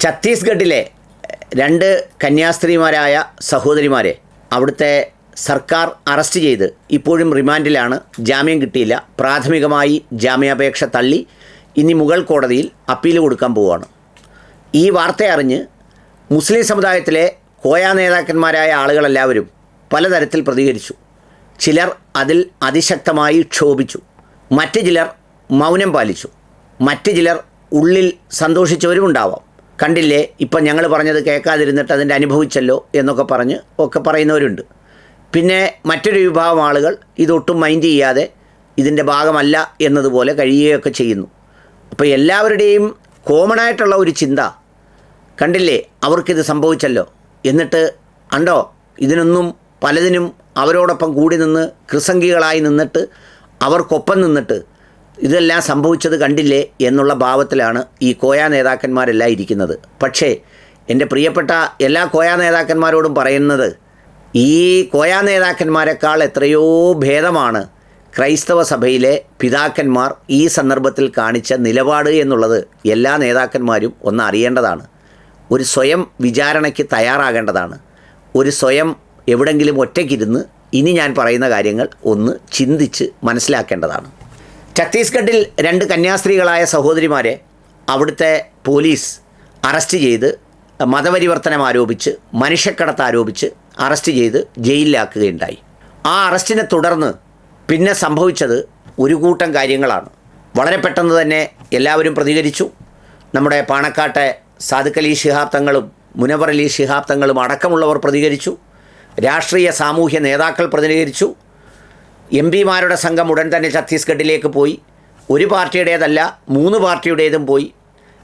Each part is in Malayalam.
ഛത്തീസ്ഗഡിലെ രണ്ട് കന്യാസ്ത്രീമാരായ സഹോദരിമാരെ അവിടുത്തെ സർക്കാർ അറസ്റ്റ് ചെയ്ത് ഇപ്പോഴും റിമാൻഡിലാണ്. ജാമ്യം കിട്ടിയില്ല. പ്രാഥമികമായി ജാമ്യാപേക്ഷ തള്ളി. ഇനി മുഗൾ കോടതിയിൽ അപ്പീൽ കൊടുക്കാൻ പോവുകയാണ് ഈ വാർത്ത അറിഞ്ഞ് മുസ്ലിം സമുദായത്തിലെ കോയ നേതാക്കന്മാരായ ആളുകളെല്ലാവരും പലതരത്തിൽ പ്രതികരിച്ചു. ചിലർ അതിൽ അതിശക്തമായി ക്ഷോഭിച്ചു. മറ്റ് ചിലർ മൗനം പാലിച്ചു. മറ്റ് ചിലർ ഉള്ളിൽ സന്തോഷിച്ചവരും സന്തോഷിച്ചവരുമുണ്ടാവാം. കണ്ടില്ലേ? ഇപ്പം ഞങ്ങൾ പറഞ്ഞത് കേൾക്കാതിരുന്നിട്ട് അതിന്റെ അനുഭവിച്ചല്ലോ എന്നൊക്കെ പറഞ്ഞ് ഒക്കെ പറയുന്നവരുണ്ട്. പിന്നെ മറ്റൊരു വിഭാഗം ആളുകൾ ഇതൊട്ടും മൈൻഡ് ചെയ്യാതെ ഇതിന്റെ ഭാഗമല്ല എന്നതുപോലെ കഴിയുകയൊക്കെ ചെയ്യുന്നു. അപ്പോൾ എല്ലാവരുടെയും കോമൺ ആയിട്ടുള്ള ഒരു ചിന്ത കണ്ടില്ലേ? അവർക്കിത് സംഭവിച്ചല്ലോ. എന്നിട്ട് അണ്ടോ ഇതിനൊന്നും പലതിനും അവരോടൊപ്പം കൂടി നിന്ന് കൃസംഗികളായി നിന്നിട്ട് അവർക്കൊപ്പം നിന്നിട്ട് ഇതെല്ലാം സംഭവിച്ചത് കണ്ടില്ലേ എന്നുള്ള ഭാവത്തിലാണ് ഈ കോയ നേതാക്കന്മാരെല്ലാം ഇരിക്കുന്നത്. പക്ഷേ എന്റെ പ്രിയപ്പെട്ട എല്ലാ കോയ നേതാക്കന്മാരോടും പറയുന്നത് ഈ കോയ നേതാക്കന്മാരെക്കാൾ എത്രയോ ഭേദമാണ് ക്രൈസ്തവ സഭയിലെ പിതാക്കന്മാർ ഈ സന്ദർഭത്തിൽ കാണിച്ച നിലപാട് എന്നുള്ളത് എല്ലാ നേതാക്കന്മാരും ഒന്ന് അറിയേണ്ടതാണ്. ഒരു സ്വയം വിചാരണയ്ക്ക് തയ്യാറാകേണ്ടതാണ്. ഒരു സ്വയം എവിടെങ്കിലും ഒറ്റയ്ക്കിരുന്ന് ഇനി ഞാൻ പറയുന്ന കാര്യങ്ങൾ ഒന്ന് ചിന്തിച്ച് മനസ്സിലാക്കേണ്ടതാണ്. ഛത്തീസ്ഗഡിൽ രണ്ട് കന്യാസ്ത്രീകളായ സഹോദരിമാരെ അവിടുത്തെ പോലീസ് അറസ്റ്റ് ചെയ്ത് മതപരിവർത്തനം ആരോപിച്ച് മനുഷ്യക്കടത്ത് ആരോപിച്ച് അറസ്റ്റ് ചെയ്ത് ജയിലിലാക്കുകയുണ്ടായി. ആ അറസ്റ്റിനെ തുടർന്ന് പിന്നെ സംഭവിച്ചത് ഒരു കൂട്ടം കാര്യങ്ങളാണ്. വളരെ പെട്ടെന്ന് തന്നെ എല്ലാവരും പ്രതികരിച്ചു. നമ്മുടെ പാണക്കാട്ടെ സാദുക്കൽ അലി ശിഹാബ് തങ്ങളും മുനവർ അലി ശിഹാബ് തങ്ങളും അടക്കമുള്ളവർ പ്രതികരിച്ചു. രാഷ്ട്രീയ സാമൂഹ്യ നേതാക്കൾ പ്രതികരിച്ചു എം പിമാരുടെ സംഘം ഉടൻ തന്നെ ഛത്തീസ്ഗഡിലേക്ക് പോയി. ഒരു പാർട്ടിയുടേതല്ല മൂന്ന് പാർട്ടിയുടേതും പോയി.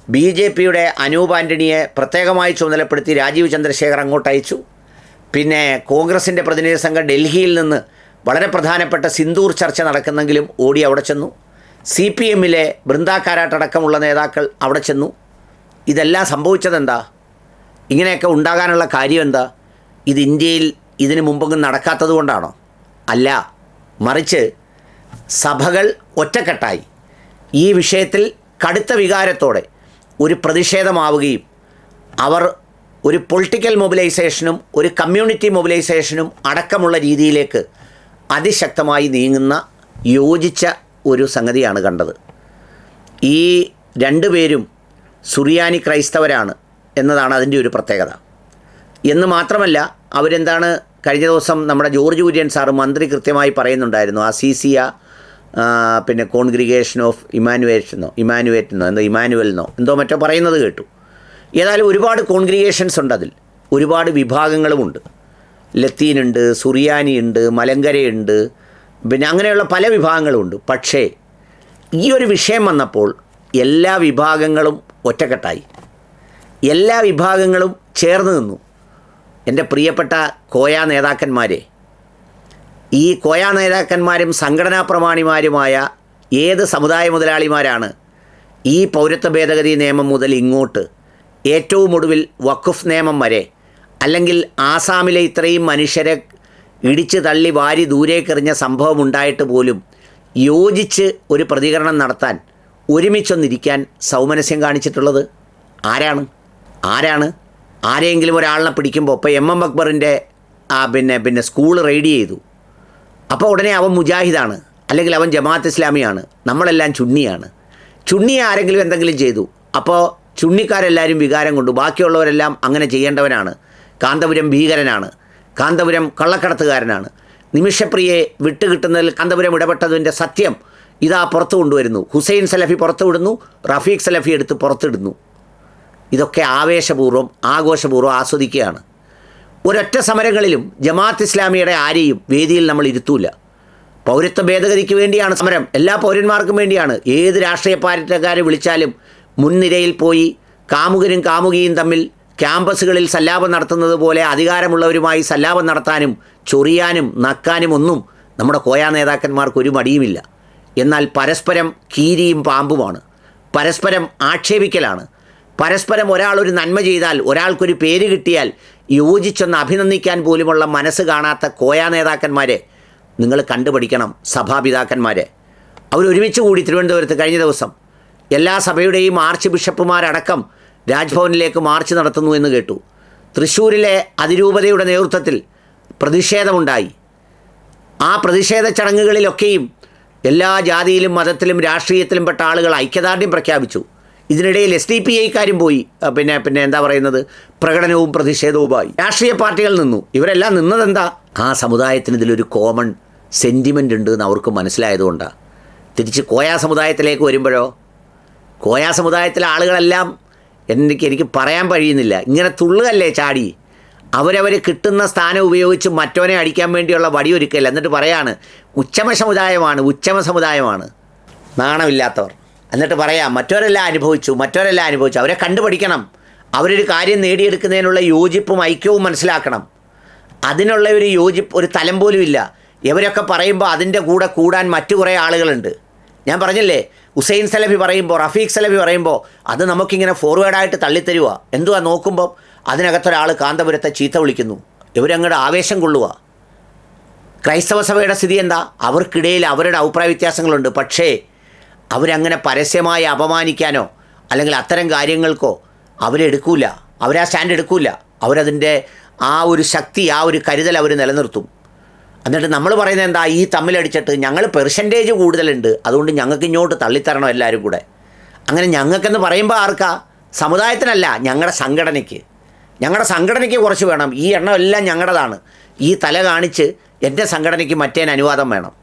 ബി ജെ പിയുടെ അനൂപ് ആന്റണിയെ പ്രത്യേകമായി ചുമതലപ്പെടുത്തി രാജീവ് ചന്ദ്രശേഖർ അങ്ങോട്ട് അയച്ചു. പിന്നെ കോൺഗ്രസിന്റെ പ്രതിനിധി സംഘം ഡൽഹിയിൽ നിന്ന് വളരെ പ്രധാനപ്പെട്ട സിന്ദൂർ ചർച്ച നടക്കുന്നെങ്കിലും ഓടി അവിടെ ചെന്നു. സി പി എമ്മിലെ ബൃന്ദാക്കാരാട്ടടക്കമുള്ള നേതാക്കൾ അവിടെ ചെന്നു. ഇതെല്ലാം സംഭവിച്ചതെന്താ? ഇങ്ങനെയൊക്കെ ഉണ്ടാകാനുള്ള കാര്യം എന്താ ഇത് ഇന്ത്യയിൽ ഇതിനു മുമ്പൊന്നും നടക്കാത്തത് കൊണ്ടാണോ? അല്ല മറിച്ച് സഭകൾ ഒറ്റക്കെട്ടായി. ഈ വിഷയത്തിൽ കടുത്ത വികാരത്തോടെ ഒരു പ്രതിഷേധമാവുകയും അവർ ഒരു പൊളിറ്റിക്കൽ മൊബിലൈസേഷനും ഒരു കമ്മ്യൂണിറ്റി മൊബിലൈസേഷനും അടക്കമുള്ള രീതിയിലേക്ക് അതിശക്തമായി നീങ്ങുന്ന യോജിച്ച ഒരു സംഗതിയാണ് കണ്ടത്. ഈ രണ്ടു പേരും സുറിയാനി ക്രൈസ്തവരാണ് എന്നതാണ് അതിന്റെ ഒരു പ്രത്യേകത. എന്ന് മാത്രമല്ല അവരെന്താണ് കഴിഞ്ഞ ദിവസം നമ്മുടെ ജോർജ് കുര്യൻ സാറ് മന്ത്രി കൃത്യമായി പറയുന്നുണ്ടായിരുന്നു ആ സി ആ, പിന്നെ കോൺഗ്രിഗേഷൻ ഓഫ് ഇമാനുവേഷനോ ഇമാനുവേറ്റെന്നോ എന്തോ ഇമാനുവലിനോ എന്തോ മറ്റോ പറയുന്നത് കേട്ടു. ഏതായാലും ഒരുപാട് കോൺഗ്രിഗേഷൻസ് ഉണ്ട് അതിൽ ഒരുപാട് വിഭാഗങ്ങളുമുണ്ട്. ലത്തീനുണ്ട് സുറിയാനിയുണ്ട് മലങ്കരയുണ്ട് പിന്നെ അങ്ങനെയുള്ള പല വിഭാഗങ്ങളുമുണ്ട്. പക്ഷേ ഈ ഒരു വിഷയം വന്നപ്പോൾ എല്ലാ വിഭാഗങ്ങളും ഒറ്റക്കെട്ടായി. എല്ലാ വിഭാഗങ്ങളും ചേർന്ന് നിന്നു. എന്റെ പ്രിയപ്പെട്ട കോയ നേതാക്കന്മാരെ ഈ കോയ നേതാക്കന്മാരും സംഘടനാ പ്രമാണിമാരുമായ ഏത് സമുദായ മുതലാളിമാരാണ് ഈ പൗരത്വ ഭേദഗതി നിയമം മുതൽ ഇങ്ങോട്ട് ഏറ്റവും ഒടുവിൽ വഖഫ് നിയമം വരെ അല്ലെങ്കിൽ ആസാമിലെ ഇത്രയും മനുഷ്യരെ ഇടിച്ചു തള്ളി വാരി ദൂരേക്കെറിഞ്ഞ സംഭവം ഉണ്ടായിട്ട് പോലും യോജിച്ച് ഒരു പ്രതികരണം നടത്താൻ ഒരുമിച്ചൊന്നിരിക്കാൻ സൗമനസ്യം കാണിച്ചിട്ടുള്ളത് ആരാണ്? ആരാണ്? ആരെങ്കിലും ഒരാളിനെ പിടിക്കുമ്പോൾ ഇപ്പോൾ എം എം അക്ബറിന്റെ ആ പിന്നെ പിന്നെ സ്കൂൾ റെയ്ഡ് ചെയ്തു. അപ്പോൾ ഉടനെ അവൻ മുജാഹിദാണ്. അല്ലെങ്കിൽ അവൻ ജമാഅത്ത് ഇസ്ലാമിയാണ്. നമ്മളെല്ലാം ചുണ്ണിയാണ്. ചുണ്ണിയെ ആരെങ്കിലും എന്തെങ്കിലും ചെയ്തു. അപ്പോൾ ചുണ്ണിക്കാരെല്ലാവരും വികാരം കൊണ്ടു. ബാക്കിയുള്ളവരെല്ലാം അങ്ങനെ ചെയ്യേണ്ടവനാണ്. കാന്തപുരം ഭീകരനാണ്. കാന്തപുരം കള്ളക്കടത്തുകാരനാണ്. നിമിഷപ്രിയെ വിട്ടുകിട്ടുന്നതിൽ കാന്തപുരം ഇടപെട്ടതിന്റെ സത്യം ഇതാ പുറത്തു കൊണ്ടുവരുന്നു. ഹുസൈൻ സലഫി പുറത്തു വിടുന്നു റഫീഖ് സലഫി എടുത്ത് പുറത്തിടുന്നു. ഇതൊക്കെ ആവേശപൂർവം ആഘോഷപൂർവം ആസ്വദിക്കുകയാണ്. ഒരൊറ്റ സമരങ്ങളിലും ജമാഅത്ത് ഇസ്ലാമിയുടെ ആരെയും വേദിയിൽ നമ്മൾ ഇരുത്തൂല. പൗരത്വ ഭേദഗതിക്ക് വേണ്ടിയാണ് സമരം. എല്ലാ പൗരന്മാർക്കും വേണ്ടിയാണ്. ഏത് രാഷ്ട്രീയ പാർട്ടിക്കാരെ വിളിച്ചാലും മുൻനിരയിൽ പോയി കാമുകരും കാമുകിയും തമ്മിൽ ക്യാമ്പസുകളിൽ സല്ലാപം നടത്തുന്നത് പോലെ അധികാരമുള്ളവരുമായി സല്ലാപം നടത്താനും ചൊറിയാനും നക്കാനും ഒന്നും നമ്മുടെ കോയാ നേതാക്കന്മാർക്ക് ഒരു മടിയുമില്ല. എന്നാൽ പരസ്പരം കീരിയും പാമ്പുമാണ്. പരസ്പരം ആക്ഷേപിക്കലാണ്. പരസ്പരം ഒരാൾ ഒരു നന്മ ചെയ്താൽ ഒരാൾക്കൊരു പേര് കിട്ടിയാൽ യോജിച്ചൊന്ന് അഭിനന്ദിക്കാൻ പോലുമുള്ള മനസ്സ് കാണാത്ത കോയാ നേതാക്കന്മാരെ നിങ്ങൾ കണ്ടുപഠിക്കണം സഭാപിതാക്കന്മാരെ. അവരൊരുമിച്ച് കൂടി തിരുവനന്തപുരത്ത് കഴിഞ്ഞ ദിവസം എല്ലാ സഭയുടെയും ആർച്ച് ബിഷപ്പുമാരടക്കം രാജ്ഭവനിലേക്ക് മാർച്ച് നടത്തുന്നു എന്ന് കേട്ടു. തൃശ്ശൂരിലെ അതിരൂപതയുടെ നേതൃത്വത്തിൽ പ്രതിഷേധമുണ്ടായി. ആ പ്രതിഷേധ ചടങ്ങുകളിലൊക്കെയും എല്ലാ ജാതിയിലും മതത്തിലും രാഷ്ട്രീയത്തിലും പെട്ട ആളുകൾ ഐക്യദാർഢ്യം പ്രഖ്യാപിച്ചു. ഇതിനിടയിൽ എസ് ഡി പി ഐക്കാരും പോയി. പിന്നെ പിന്നെ എന്താ പറയുന്നത്? പ്രകടനവും പ്രതിഷേധവുമായി. രാഷ്ട്രീയ പാർട്ടികൾ നിന്നു. ഇവരെല്ലാം നിന്നതെന്താ? ആ സമുദായത്തിന് ഇതിലൊരു കോമൺ സെന്റിമെന്റ് ഉണ്ട് എന്ന് അവർക്ക് മനസ്സിലായതുകൊണ്ടാണ് തിരിച്ച് കോയാ സമുദായത്തിലേക്ക് വരുമ്പോഴോ? കോയാ സമുദായത്തിലെ ആളുകളെല്ലാം എനിക്ക് എനിക്ക് പറയാൻ കഴിയുന്നില്ല. ഇങ്ങനെ തുള്ളുകല്ലേ ചാടി? അവരവർ കിട്ടുന്ന സ്ഥാനം ഉപയോഗിച്ച് മറ്റവനെ അടിക്കാൻ വേണ്ടിയുള്ള വടിയൊരുക്കല്ല എന്നിട്ട് പറയാണ് ഉച്ചമ സമുദായമാണ് ഉച്ചമ സമുദായമാണ്. നാണമില്ലാത്തവർ. എന്നിട്ട് പറയാം മറ്റവരെല്ലാം അനുഭവിച്ചു മറ്റവരെല്ലാം അനുഭവിച്ചു. അവരെ കണ്ടുപഠിക്കണം. അവരൊരു കാര്യം നേടിയെടുക്കുന്നതിനുള്ള യോജിപ്പും ഐക്യവും മനസ്സിലാക്കണം. അതിനുള്ള ഒരു യോജിപ്പ് ഒരു തലം പോലും ഇല്ല. ഇവരൊക്കെ പറയുമ്പോൾ അതിന്റെ കൂടെ കൂടാൻ മറ്റു കുറേ ആളുകളുണ്ട്. ഞാൻ പറഞ്ഞില്ലേ ഹുസൈൻ സലഫി പറയുമ്പോൾ റഫീഖ് സലഫി പറയുമ്പോൾ അത് നമുക്കിങ്ങനെ ഫോർവേഡായിട്ട് തള്ളിത്തരുക. എന്തുവാ നോക്കുമ്പോൾ അതിനകത്തൊരാൾ കാന്തപുരത്തെ ചീത്ത വിളിക്കുന്നു. ഇവരങ്ങോട്ട് ആവേശം കൊള്ളുക. ക്രൈസ്തവ സഭയുടെ സ്ഥിതി എന്താ? അവർക്കിടയിൽ അവരുടെ അഭിപ്രായ വ്യത്യാസങ്ങളുണ്ട്. പക്ഷേ അവരങ്ങനെ പരസ്യമായി അപമാനിക്കാനോ അല്ലെങ്കിൽ അത്തരം കാര്യങ്ങൾക്കോ അവരെടുക്കൂല അവരാ സ്റ്റാൻഡ് എടുക്കൂല. അവരതിന്റെ ആ ഒരു ശക്തി ആ ഒരു കരുതൽ അവർ നിലനിർത്തും. എന്നിട്ട് നമ്മൾ പറയുന്നത് എന്താ? ഈ തമ്മിലടിച്ചിട്ട് ഞങ്ങൾ പെർസെന്റേജ് കൂടുതലുണ്ട്. അതുകൊണ്ട് ഞങ്ങൾക്ക് ഇങ്ങോട്ട് തള്ളിത്തരണം എല്ലാവരും കൂടെ. അങ്ങനെ ഞങ്ങൾക്കെന്ന് പറയുമ്പോൾ ആർക്കാ? സമുദായത്തിനല്ല ഞങ്ങളുടെ സംഘടനയ്ക്ക്. ഞങ്ങളുടെ സംഘടനയ്ക്ക് കുറച്ച് വേണം. ഈ എണ്ണം എല്ലാം ഞങ്ങളുടേതാണ് ഈ തല കാണിച്ച് എന്റെ സംഘടനയ്ക്ക് മറ്റേന് അനുവാദം വേണം.